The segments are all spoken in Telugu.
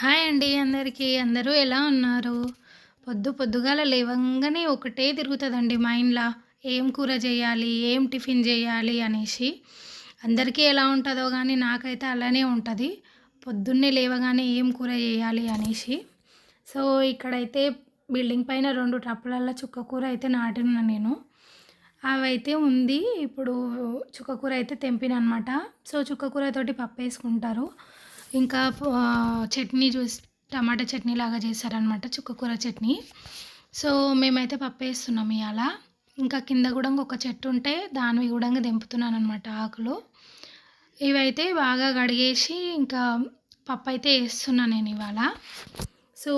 హాయ్ అండి అందరికీ. అందరూ ఎలా ఉన్నారు? పొద్దు పొద్దుగాల లేవంగానే ఒకటే తిరుగుతుందండి మైండ్లో. ఏం కూర చేయాలి? ఏం టిఫిన్ చేయాలి? అనేసి. అందరికీ ఎలా ఉంటుందో కానీ నాకైతే అలానే ఉంటుంది. పొద్దున్నే లేవగానే ఏం కూర చేయాలి? అనేసి. సో ఇక్కడైతే బిల్డింగ్ పైన రెండు టప్పులల్లో చుక్కకూర అయితే నాటిన నేను. అవైతే ఉంది. ఇప్పుడు చుక్కకూర అయితే తెంపిన అనమాట సో చుక్కకూరతోటి పప్పు వేసుకుంటారు ఇంకా చట్నీ చూసి టమాటా చట్నీ లాగా చేశారనమాట చుక్కకూర చట్నీ. సో మేమైతే పప్పు వేస్తున్నాం ఇవాళ ఇంకా కింద కూడా ఒక చెట్టు ఉంటే దానివి కూడా దింపుతున్నాను అనమాట ఆకులు. ఇవైతే బాగా కడిగేసి ఇంకా పప్పు అయితే వేస్తున్నాను నేను ఇవాళ. సో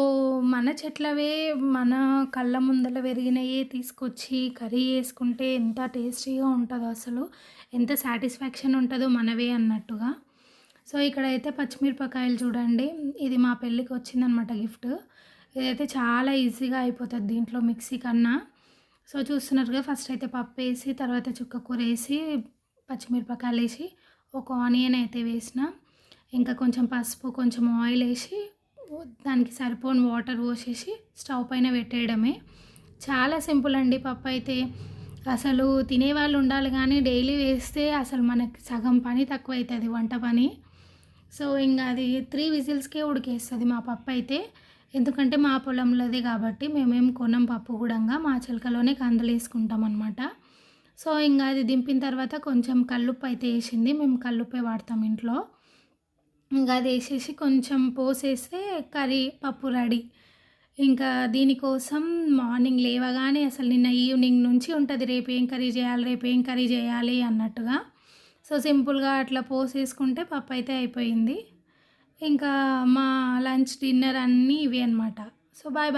మన చెట్లవే మన కళ్ళ ముందల పెరిగినవి తీసుకొచ్చి కర్రీ వేసుకుంటే ఎంత టేస్టీగా ఉంటుందో అసలు ఎంత సాటిస్ఫాక్షన్ ఉంటుందో మనవే అన్నట్టుగా. సో ఇక్కడైతే పచ్చిమిరపకాయలు చూడండి. ఇది మా పెళ్ళికి వచ్చిందనమాట గిఫ్ట్. ఇదైతే చాలా ఈజీగా అయిపోతుంది దీంట్లో మిక్సీ కన్నా. సో చూస్తున్నారుగా ఫస్ట్ అయితే పప్పు వేసి తర్వాత చుక్క కూర వేసి పచ్చిమిరపకాయలు వేసి ఒక ఆనియన్ అయితే వేసిన. ఇంకా కొంచెం పసుపు కొంచెం ఆయిల్ వేసి దానికి సరిపోని వాటర్ పోసేసి స్టవ్ పైన పెట్టేయడమే. చాలా సింపుల్ అండి పప్పు అయితే. అసలు తినేవాళ్ళు ఉండాలి కానీ డైలీ వేస్తే అసలు మనకి సగం పని తక్కువ అవుతుంది వంట పని. సో ఇంకా అది త్రీ విజిల్స్కే ఉడికేస్తుంది మా పప్పు అయితే ఎందుకంటే మా పొలంలోది కాబట్టి మేమేం కొనం పప్పు కూడా మా చిలకలోనే కందులు వేసుకుంటాం అనమాట సో ఇంకా అది దింపిన తర్వాత కొంచెం కల్లుప్పు అయితే వేసింది మేము కల్లుప్పే వాడతాం ఇంట్లో. ఇంకా అది వేసేసి కొంచెం పోసేస్తే కర్రీ పప్పు రెడీ. ఇంకా దీనికోసం మార్నింగ్ లేవగానే అసలు నిన్న ఈవినింగ్ నుంచి ఉంటుంది రేపు ఏం కర్రీ చేయాలి రేపు ఏం కర్రీ చేయాలి అన్నట్టుగా సో సింపుల్గా అట్లా పోసేసుకుంటే పప్పు అయితే అయిపోయింది. ఇంకా మా లంచ్ డిన్నర్ అన్నీ ఇవి అనమాట సో బాయ్ బాయ్.